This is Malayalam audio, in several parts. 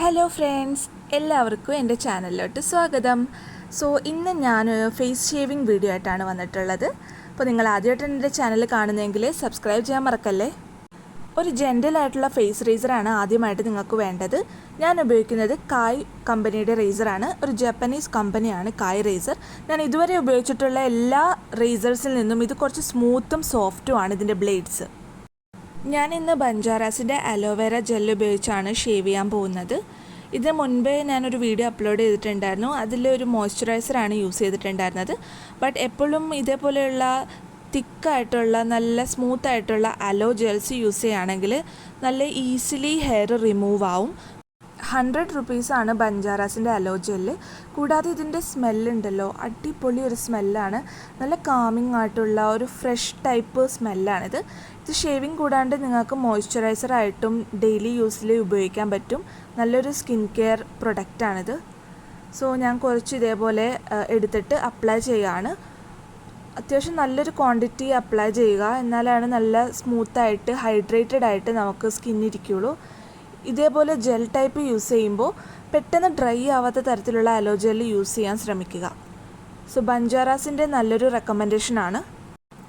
ഹലോ ഫ്രണ്ട്സ് എല്ലാവർക്കും എന്റെ ചാനലിലോട്ട് സ്വാഗതം. സോ ഇന്ന് ഞാൻ ഫേസ് ഷേവിംഗ് വീഡിയോ ആയിട്ടാണ് വന്നിട്ടുള്ളത്. അപ്പോൾ നിങ്ങൾ ആദ്യമായിട്ടാണ് എന്റെ ചാനൽ കാണുന്നതെങ്കിൽ സബ്സ്ക്രൈബ് ചെയ്യാൻ മറക്കല്ലേ? ഒരു ജെൻറൽ ആയിട്ടുള്ള ഫേസ് റേസറാണ് ആദ്യമായിട്ട് നിങ്ങൾക്ക് വേണ്ടത്. ഞാൻ ഉപയോഗിക്കുന്നത് കായ് കമ്പനിയുടെ റേസറാണ് ഒരു ജാപ്പനീസ് കമ്പനിയാണ് കായ് റേസർ ഞാൻ ഇതുവരെ ഉപയോഗിച്ചിട്ടുള്ള എല്ലാ റേസേഴ്സിൽ നിന്നും ഇത് കുറച്ച് സ്മൂത്തും സോഫ്റ്റുമാണ് ഇതിന്റെ ബ്ലേഡ്സ് ഞാൻ ഇന്ന് ബഞ്ചാറാസിന്റെ അലോവേര ജെൽ ഉപയോഗിച്ചാണ് ഷേവ് ചെയ്യാൻ പോകുന്നത്. ഇതിന് മുൻപേ ഞാനൊരു വീഡിയോ അപ്ലോഡ് ചെയ്തിട്ടുണ്ടായിരുന്നു. അതിൽ ഒരു മോയ്സ്ചറൈസറാണ് യൂസ് ചെയ്തിട്ടുണ്ടായിരുന്നത്. ബട്ട് എപ്പോഴും ഇതേപോലെയുള്ള തിക്കായിട്ടുള്ള നല്ല സ്മൂത്ത് ആയിട്ടുള്ള അലോ ജെൽസ് യൂസ് ചെയ്യുകയാണെങ്കിൽ നല്ല ഈസിലി ഹെയർ റിമൂവ് ആവും. ഹൺഡ്രഡ് റുപ്പീസാണ് ബഞ്ചാറാസിന്റെ അലോ ജെല്ല് കൂടാതെ ഇതിന്റെ സ്മെല്ലുണ്ടല്ലോ അടിപൊളി ഒരു സ്മെല്ലാണ് നല്ല കാമിങ് ആയിട്ടുള്ള ഒരു ഫ്രഷ് ടൈപ്പ് സ്മെല്ലാണിത് ഇത്. ഷേവിങ് കൂടാണ്ട് നിങ്ങൾക്ക് മോയ്സ്ചറൈസർ ആയിട്ടും ഡെയിലി യൂസിൽ ഉപയോഗിക്കാൻ പറ്റും. നല്ലൊരു സ്കിൻ കെയർ പ്രൊഡക്റ്റാണിത് സോ ഞാൻ കുറച്ച് ഇതേപോലെ എടുത്തിട്ട് അപ്ലൈ ചെയ്യുകയാണ് അത്യാവശ്യം നല്ലൊരു ക്വാണ്ടിറ്റി അപ്ലൈ ചെയ്യുക. എന്നാലാണ് നല്ല സ്മൂത്തായിട്ട് ഹൈഡ്രേറ്റഡ് ആയിട്ട് നമുക്ക് സ്കിൻ ഇതേപോലെ ജെൽ ടൈപ്പ് യൂസ് ചെയ്യുമ്പോൾ പെട്ടെന്ന് ഡ്രൈ ആവാത്ത തരത്തിലുള്ള അലോ ജെൽ യൂസ് ചെയ്യാൻ ശ്രമിക്കുക. സോ ബഞ്ചാറാസിന്റെ നല്ലൊരു റെക്കമെൻഡേഷനാണ്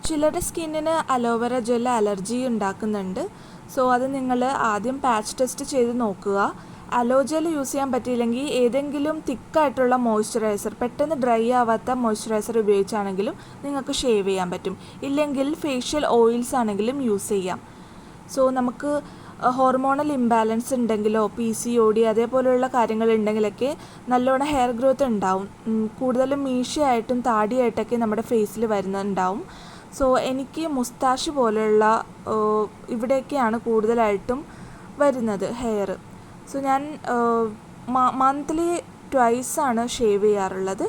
ചിലരുടെ സ്കിന്നിന് അലോവേര ജെൽ അലർജി ഉണ്ടാക്കുന്നുണ്ട്. സോ അത് നിങ്ങൾ ആദ്യം പാച്ച് ടെസ്റ്റ് ചെയ്ത് നോക്കുക. അലോ ജെൽ യൂസ് ചെയ്യാൻ പറ്റിയില്ലെങ്കിൽ ഏതെങ്കിലും തിക്കായിട്ടുള്ള മോയ്സ്ചറൈസർ പെട്ടെന്ന് ഡ്രൈ ആവാത്ത മോയ്സ്ചറൈസർ ഉപയോഗിച്ചാണെങ്കിലും നിങ്ങൾക്ക് ഷേവ് ചെയ്യാൻ പറ്റും. ഇല്ലെങ്കിൽ ഫേഷ്യൽ ഓയിൽസ് ആണെങ്കിലും യൂസ് ചെയ്യാം. സോ നമുക്ക് ഹോർമോണൽ ഇംബാലൻസ് ഉണ്ടെങ്കിലോ പി സി ഒ ഡി അതേപോലെയുള്ള കാര്യങ്ങൾ ഉണ്ടെങ്കിലൊക്കെ നല്ലോണം ഹെയർ ഗ്രോത്ത് ഉണ്ടാവും. കൂടുതലും മീശയായിട്ടും താടിയായിട്ടൊക്കെ നമ്മുടെ ഫേസിൽ വരുന്നുണ്ടാവും. സോ എനിക്ക് മുസ്താഷ് പോലെയുള്ള ഇവിടെയൊക്കെയാണ് കൂടുതലായിട്ടും വരുന്നത് ഹെയർ സോ ഞാൻ മന്ത്ലി ട്വൈസ് ആണ് ഷേവ് ചെയ്യാറുള്ളത്.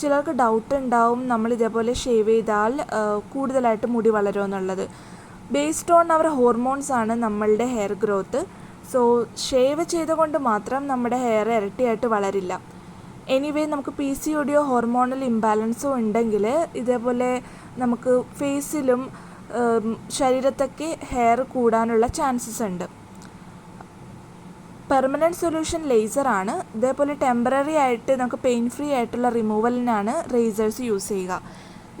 ചിലർക്ക് ഡൗട്ട് ഉണ്ടാവും നമ്മൾ ഇതേപോലെ ഷേവ് ചെയ്താൽ കൂടുതലായിട്ട് മുടി വളരുമെന്നുള്ളത്. ബേസ്ഡ് ഓൺ അവർ ഹോർമോൺസ് ആണ് നമ്മളുടെ ഹെയർ ഗ്രോത്ത് സോ ഷേവ് ചെയ്തുകൊണ്ട് മാത്രം നമ്മുടെ ഹെയർ ഇരട്ടിയായിട്ട് വളരില്ല. എനിവേ നമുക്ക് പി സി ഒടിയോ ഹോർമോണൽ ഇംബാലൻസോ ഉണ്ടെങ്കിൽ ഇതേപോലെ നമുക്ക് ഫേസിലും ശരീരത്തൊക്കെ ഹെയർ കൂടാനുള്ള ചാൻസസ് ഉണ്ട്. പെർമനന്റ് സൊല്യൂഷൻ ലേസർ ആണ്. ഇതേപോലെ ടെമ്പററി ആയിട്ട് നമുക്ക് പെയിൻ ഫ്രീ ആയിട്ടുള്ള റിമൂവലിനാണ് റേസേഴ്സ് യൂസ് ചെയ്യുക.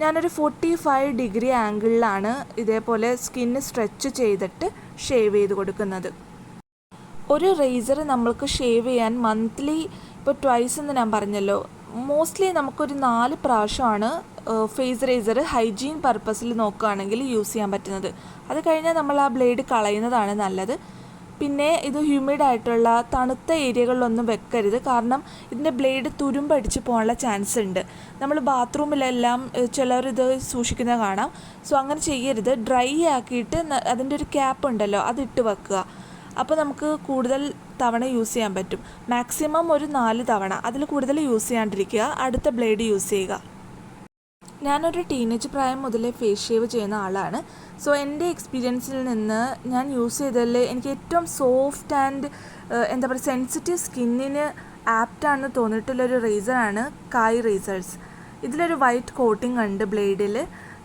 ഞാനൊരു ഫോർട്ടി ഫൈവ് ഡിഗ്രി ആംഗിളിലാണ് ഇതേപോലെ സ്കിന്ന് സ്ട്രെച്ച് ചെയ്തിട്ട് ഷേവ് ചെയ്ത് കൊടുക്കുന്നത്. ഒരു റേസർ നമ്മൾക്ക് ഷേവ് ചെയ്യാൻ മന്ത്ലി ഇപ്പോൾ ട്വൈസ് എന്ന് ഞാൻ പറഞ്ഞല്ലോ. മോസ്റ്റ്ലി നമുക്കൊരു നാല് പ്രാവശ്യമാണ് ഫേസ് റേസർ ഹൈജീൻ പർപ്പസിൽ നോക്കുകയാണെങ്കിൽ യൂസ് ചെയ്യാൻ പറ്റുന്നത്. അത് കഴിഞ്ഞാൽ നമ്മൾ ആ ബ്ലേഡ് കളയുന്നതാണ് നല്ലത്. പിന്നെ ഇത് ഹ്യൂമിഡ് ആയിട്ടുള്ള തണുത്ത ഏരിയകളിലൊന്നും വെക്കരുത്. കാരണം ഇതിന്റെ ബ്ലേഡ് തുരുമ്പടിച്ച് പോകാനുള്ള ചാൻസ് ഉണ്ട്. നമ്മൾ ബാത്റൂമിലെല്ലാം ചിലരിത് സൂക്ഷിക്കുന്നത് കാണാം. സോ അങ്ങനെ ചെയ്യരുത്. ഡ്രൈ ആക്കിയിട്ട് അതിന്റെ ഒരു ക്യാപ്പ് ഉണ്ടല്ലോ അതിട്ട് വെക്കുക. അപ്പോൾ നമുക്ക് കൂടുതൽ തവണ യൂസ് ചെയ്യാൻ പറ്റും. മാക്സിമം ഒരു നാല് തവണ അതിൽ കൂടുതൽ യൂസ് ചെയ്യാണ്ടിരിക്കുക. അടുത്ത ബ്ലേഡ് യൂസ് ചെയ്യുക. ഞാനൊരു ടീനേജ് പ്രായം മുതലേ ഫേസ് ഷേവ് ചെയ്യുന്ന ആളാണ്. സോ എന്റെ എക്സ്പീരിയൻസിൽ നിന്ന് ഞാൻ യൂസ് ചെയ്തതിൽ എനിക്ക് ഏറ്റവും സോഫ്റ്റ് ആൻഡ് എന്താ പറയുക സെൻസിറ്റീവ് സ്കിന്നിന് ആപ്റ്റാണെന്ന് തോന്നിയിട്ടുള്ളൊരു റേസറാണ് കായ് റേസേഴ്സ് ഇതിലൊരു വൈറ്റ് കോട്ടിംഗ് ഉണ്ട് ബ്ലേഡിൽ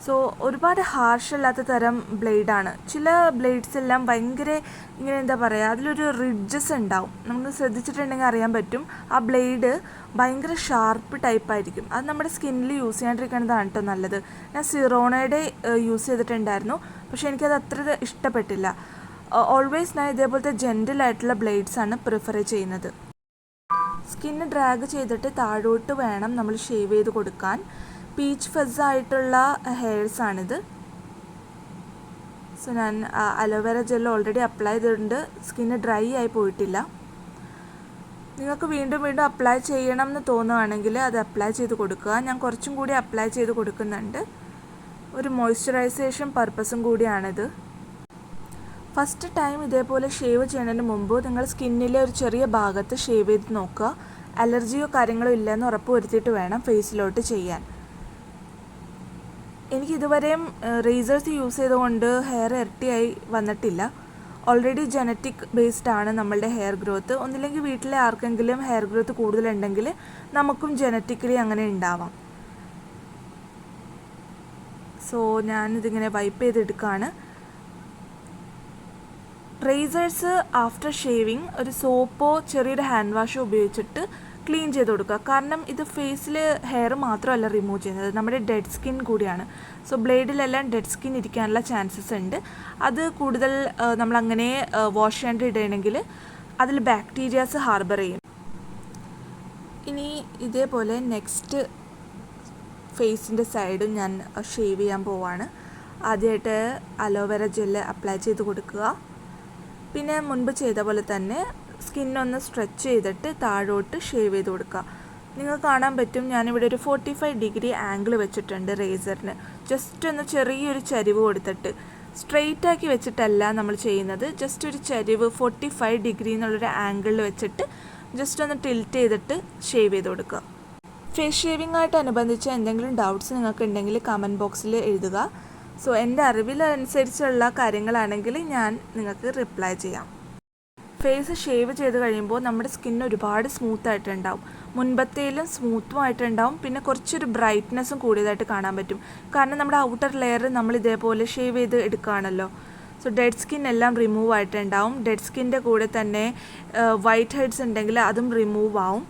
സോ ഒരുപാട് ഹാർഷ് അല്ലാത്ത തരം ബ്ലേഡാണ്. ചില ബ്ലേഡ്സ് എല്ലാം ഭയങ്കര ഇങ്ങനെ എന്താ പറയുക അതിലൊരു റിഡ്ജസ് ഉണ്ടാവും. നമുക്ക് ശ്രദ്ധിച്ചിട്ടുണ്ടെങ്കിൽ അറിയാൻ പറ്റും. ആ ബ്ലേഡ് ഭയങ്കര ഷാർപ്പ് ടൈപ്പ് ആയിരിക്കും അത് നമ്മുടെ സ്കിന്നിൽ യൂസ് ചെയ്യാണ്ടിരിക്കുന്നതാണ് കേട്ടോ നല്ലത്. ഞാൻ സിറോണയുടെ യൂസ് ചെയ്തിട്ടുണ്ടായിരുന്നു. പക്ഷേ എനിക്കത് അത്ര ഇഷ്ടപ്പെട്ടില്ല. ഓൾവേസ് ഞാൻ ഇതേപോലത്തെ ജെന്റൽ ആയിട്ടുള്ള ബ്ലേഡ്സ് ആണ് പ്രിഫർ ചെയ്യുന്നത്. സ്കിന്ന് ഡ്രാഗ് ചെയ്തിട്ട് താഴോട്ട് വേണം നമ്മൾ ഷേവ് ചെയ്ത് കൊടുക്കാൻ. പീച്ച് ഫസ് ആയിട്ടുള്ള ഹെയർസ് ആണിത്. സോ ഞാൻ aloe vera gel already apply ചെയ്തിട്ടുണ്ട്. സ്കിന്ന് ഡ്രൈ ആയി പോയിട്ടില്ല. നിങ്ങൾക്ക് വീണ്ടും വീണ്ടും അപ്ലൈ ചെയ്യണം എന്ന് തോന്നുകയാണെങ്കിൽ അത് അപ്ലൈ ചെയ്ത് കൊടുക്കുക. ഞാൻ കുറച്ചും കൂടി അപ്ലൈ ചെയ്ത് കൊടുക്കുന്നുണ്ട്. ഒരു മോയ്സ്ചറൈസേഷൻ പർപ്പസും കൂടിയാണിത്. ഫസ്റ്റ് ടൈം ഇതേപോലെ ഷേവ് ചെയ്യുന്നതിന് മുമ്പ് നിങ്ങൾ സ്കിന്നിലെ ഒരു ചെറിയ ഭാഗത്ത് ഷേവ് ചെയ്ത് നോക്കുക. അലർജിയോ കാര്യങ്ങളോ ഇല്ലെന്ന് ഉറപ്പ് വരുത്തിയിട്ട് വേണം ഫേസിലോട്ട് ചെയ്യാൻ. എനിക്ക് ഇതുവരെയും റേസേഴ്സ് യൂസ് ചെയ്തുകൊണ്ട് ഹെയർ ഇരട്ടിയായി വന്നിട്ടില്ല. ഓൾറെഡി ജനറ്റിക് ബേസ്ഡ് ആണ് നമ്മളുടെ ഹെയർ ഗ്രോത്ത് ഒന്നില്ലെങ്കിൽ വീട്ടിലെ ആർക്കെങ്കിലും ഹെയർ ഗ്രോത്ത് കൂടുതലുണ്ടെങ്കിൽ നമുക്കും ജനറ്റിക്കലി അങ്ങനെ ഉണ്ടാവാം. സോ ഞാനിതിങ്ങനെ വൈപ്പ് ചെയ്തെടുക്കുകയാണ് റേസേഴ്സ് ആഫ്റ്റർ ഷേവിങ് ഒരു സോപ്പോ ചെറിയൊരു ഹാൻഡ് വാഷോ ഉപയോഗിച്ചിട്ട് ക്ലീൻ ചെയ്ത് കൊടുക്കുക. കാരണം ഇത് ഫേസിൽ ഹെയർ മാത്രമല്ല റിമൂവ് ചെയ്യുന്നത്. നമ്മുടെ ഡെഡ് സ്കിൻ കൂടിയാണ്. സോ ബ്ലേഡിലെല്ലാം ഡെഡ് സ്കിൻ ഇരിക്കാനുള്ള ചാൻസസ് ഉണ്ട്. അത് കൂടുതൽ നമ്മളങ്ങനെ വാഷ് ചെയ്യാണ്ട് ഇടണമെങ്കിൽ അതിൽ ബാക്ടീരിയാസ് ഹാർബർ ചെയ്യും. ഇനി ഇതേപോലെ നെക്സ്റ്റ് ഫേസിന്റെ സൈഡും ഞാൻ ഷേവ് ചെയ്യാൻ പോവാണ്. ആദ്യമായിട്ട് അലോവേര ജെല്ല് അപ്ലൈ ചെയ്ത് കൊടുക്കുക. പിന്നെ മുൻപ് ചെയ്ത പോലെ തന്നെ സ്കിന്നൊന്ന് സ്ട്രെച്ച് ചെയ്തിട്ട് താഴോട്ട് ഷേവ് ചെയ്ത് കൊടുക്കുക. നിങ്ങൾക്ക് കാണാൻ പറ്റും ഞാനിവിടെ ഒരു ഫോർട്ടി ഫൈവ് ഡിഗ്രി ആംഗിൾ വെച്ചിട്ടുണ്ട് റേസറിന്. ജസ്റ്റ് ഒന്ന് ചെറിയൊരു ചരിവ് കൊടുത്തിട്ട്. സ്ട്രെയിറ്റ് ആക്കി വെച്ചിട്ടല്ല നമ്മൾ ചെയ്യുന്നത്. ജസ്റ്റ് ഒരു ചരിവ് ഫോർട്ടി ഫൈവ് ഡിഗ്രി എന്നുള്ളൊരു ആംഗിളിൽ വെച്ചിട്ട് ജസ്റ്റ് ഒന്ന് ടിൽറ്റ് ചെയ്തിട്ട് ഷേവ് ചെയ്ത് കൊടുക്കുക. ഫേസ് ഷേവിംഗ് ആയിട്ട് അനുബന്ധിച്ച് എന്തെങ്കിലും ഡൗട്ട്സ് നിങ്ങൾക്ക് ഉണ്ടെങ്കിൽ കമന്റ് ബോക്സിൽ എഴുതുക. സോ എന്റെ അറിവിലനുസരിച്ചുള്ള കാര്യങ്ങളാണെങ്കിൽ ഞാൻ നിങ്ങൾക്ക് റിപ്ലൈ ചെയ്യാം. ഫേസ് ഷേവ് ചെയ്ത് കഴിയുമ്പോൾ നമ്മുടെ സ്കിൻ ഒരുപാട് സ്മൂത്ത് ആയിട്ടുണ്ടാവും. മുൻപത്തേലും സ്മൂത്തും ആയിട്ടുണ്ടാവും. പിന്നെ കുറച്ചൊരു ബ്രൈറ്റ്നെസ്സും കൂടിയതായിട്ട് കാണാൻ പറ്റും. കാരണം നമ്മുടെ ഔട്ടർ ലെയർ നമ്മൾ ഇതേപോലെ ഷേവ് ചെയ്ത് എടുക്കുകയാണല്ലോ. സോ ഡെഡ് സ്കിൻ എല്ലാം റിമൂവ് ആയിട്ടുണ്ടാവും. ഡെഡ് സ്കിന്റെ കൂടെ തന്നെ വൈറ്റ് ഹെഡ്സ് ഉണ്ടെങ്കിൽ അതും റിമൂവ് ആവും.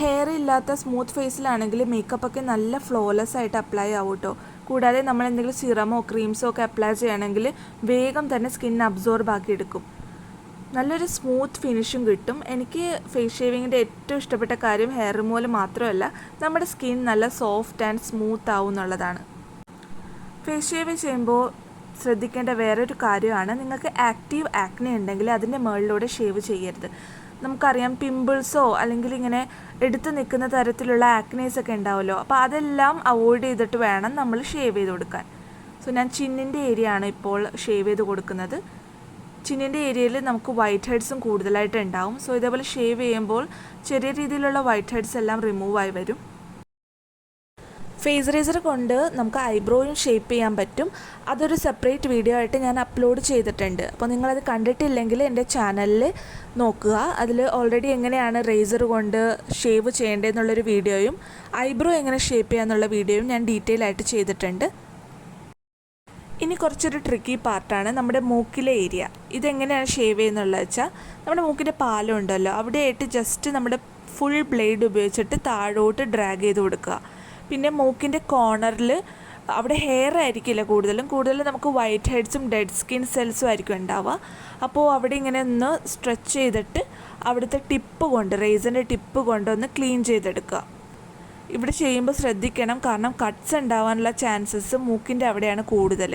ഹെയർ ഇല്ലാത്ത സ്മൂത്ത് ഫേസിലാണെങ്കിൽ മേക്കപ്പ് ഒക്കെ നല്ല ഫ്ലോലെസ് ആയിട്ട് അപ്ലൈ ആവും കേട്ടോ കൂടാതെ നമ്മൾ എന്തെങ്കിലും സിറമോ ക്രീംസോ ഒക്കെ അപ്ലൈ ചെയ്യുകയാണെങ്കിൽ വേഗം തന്നെ സ്കിൻ അബ്സോർബ് ആക്കി എടുക്കും. നല്ലൊരു സ്മൂത്ത് ഫിനിഷും കിട്ടും. എനിക്ക് ഫേസ് ഷേവിങ്ങിന്റെ ഏറ്റവും ഇഷ്ടപ്പെട്ട കാര്യം ഹെയർ റിമൂവൽ മാത്രമല്ല നമ്മുടെ സ്കിൻ നല്ല സോഫ്റ്റ് ആൻഡ് സ്മൂത്ത് ആവും എന്നുള്ളതാണ്. ഫേസ് ഷേവ് ചെയ്യുമ്പോൾ ശ്രദ്ധിക്കേണ്ട വേറൊരു കാര്യമാണ് നിങ്ങൾക്ക് ആക്റ്റീവ് ആക്നെ ഉണ്ടെങ്കിൽ അതിന്റെ മുകളിലൂടെ ഷേവ് ചെയ്യരുത്. നമുക്കറിയാം പിമ്പിൾസോ അല്ലെങ്കിൽ ഇങ്ങനെ എടുത്തു നിൽക്കുന്ന തരത്തിലുള്ള ആക്നേസ് ഒക്കെ ഉണ്ടാവുമല്ലോ. അപ്പോൾ അതെല്ലാം അവോയ്ഡ് ചെയ്തിട്ട് വേണം നമ്മൾ ഷേവ് ചെയ്ത് കൊടുക്കാൻ. സോ ഞാൻ ചിന്നിന്റെ ഏരിയ ആണ് ഇപ്പോൾ ഷേവ് ചെയ്ത് കൊടുക്കുന്നത്. ചിന്നിന്റെ ഏരിയയിൽ നമുക്ക് വൈറ്റ് ഹെഡ്സും കൂടുതലായിട്ട് ഉണ്ടാവും. സോ ഇതേപോലെ ഷേവ് ചെയ്യുമ്പോൾ ചെറിയ രീതിയിലുള്ള വൈറ്റ് ഹെഡ്സ് എല്ലാം റിമൂവ് ആയി വരും. ഫേസ് റേസർ കൊണ്ട് നമുക്ക് ഐബ്രോയും ഷേപ്പ് ചെയ്യാൻ പറ്റും. അതൊരു സെപ്പറേറ്റ് വീഡിയോ ആയിട്ട് ഞാൻ അപ്ലോഡ് ചെയ്തിട്ടുണ്ട്. അപ്പോൾ നിങ്ങളത് കണ്ടിട്ടില്ലെങ്കിൽ എന്റെ ചാനലിൽ നോക്കുക. അതിൽ ഓൾറെഡി എങ്ങനെയാണ് റേസർ കൊണ്ട് ഷേവ് ചെയ്യേണ്ടതെന്നുള്ളൊരു വീഡിയോയും ഐബ്രോ എങ്ങനെ ഷേപ്പ് ചെയ്യാമെന്നുള്ള വീഡിയോയും ഞാൻ ഡീറ്റെയിൽ ആയിട്ട് ചെയ്തിട്ടുണ്ട്. ഇനി കുറച്ചൊരു ട്രിക്കി പാർട്ടാണ് നമ്മുടെ മൂക്കിലെ ഏരിയ ഇതെങ്ങനെയാണ് ഷേവ് ചെയ്യുന്നുള്ള വെച്ചാൽ നമ്മുടെ മൂക്കിന്റെ പാലം ഉണ്ടല്ലോ അവിടെയായിട്ട് ജസ്റ്റ് നമ്മുടെ ഫുൾ ബ്ലേഡ് ഉപയോഗിച്ചിട്ട് താഴോട്ട് ഡ്രാഗ് ചെയ്ത് കൊടുക്കുക. പിന്നെ മൂക്കിന്റെ കോർണറിൽ അവിടെ ഹെയർ ആയിരിക്കില്ല കൂടുതലും. കൂടുതലും നമുക്ക് വൈറ്റ് ഹെഡ്സും ഡെഡ് സ്കിൻ സെൽസും ആയിരിക്കും ഉണ്ടാവുക. അപ്പോൾ അവിടെ ഇങ്ങനെ ഒന്ന് സ്ട്രെച്ച് ചെയ്തിട്ട് അവിടുത്തെ ടിപ്പ് കൊണ്ട് റേസിന്റെ ടിപ്പ് കൊണ്ടൊന്ന് ക്ലീൻ ചെയ്തെടുക്കുക. ഇവിടെ ചെയ്യുമ്പോൾ ശ്രദ്ധിക്കണം കാരണം കട്ട്സ് ഉണ്ടാവാനുള്ള ചാൻസസ് മൂക്കിന്റെ അവിടെയാണ് കൂടുതൽ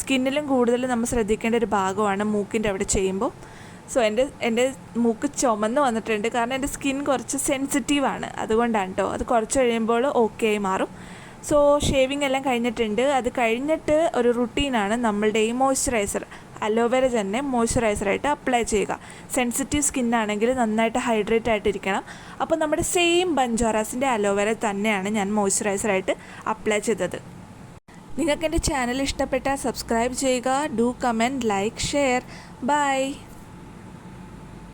സ്കിന്നിലും കൂടുതൽ നമ്മൾ ശ്രദ്ധിക്കേണ്ട ഒരു ഭാഗമാണ് മൂക്കിന്റെ അവിടെ ചെയ്യുമ്പോൾ. സോ എന്റെ എന്റെ മൂക്ക് ചുമന്ന് വന്നിട്ടുണ്ട്. കാരണം എന്റെ സ്കിൻ കുറച്ച് സെൻസിറ്റീവാണ് അതുകൊണ്ടാണ് കേട്ടോ അത് കുറച്ച് കഴിയുമ്പോൾ ഓക്കെ ആയി മാറും. സോ ഷേവിംഗ് എല്ലാം കഴിഞ്ഞിട്ടുണ്ട്. അത് കഴിഞ്ഞിട്ട് ഒരു റുട്ടീനാണ് നമ്മളുടെ ഈ മോയ്സ്ചറൈസർ അലോവേര തന്നെ മോയ്സ്ചറൈസറായിട്ട് അപ്ലൈ ചെയ്യുക. സെൻസിറ്റീവ് സ്കിന്നാണെങ്കിൽ നന്നായിട്ട് ഹൈഡ്രേറ്റ് ആയിട്ടിരിക്കണം. അപ്പോൾ നമ്മുടെ സെയിം ബഞ്ചോറാസിന്റെ അലോവേര തന്നെയാണ് ഞാൻ മോയ്സ്ചറൈസറായിട്ട് അപ്ലൈ ചെയ്തത്. നിങ്ങൾക്ക് എന്റെ ചാനൽ ഇഷ്ടപ്പെട്ടാൽ സബ്സ്ക്രൈബ് ചെയ്യുക do comment like share. Bye.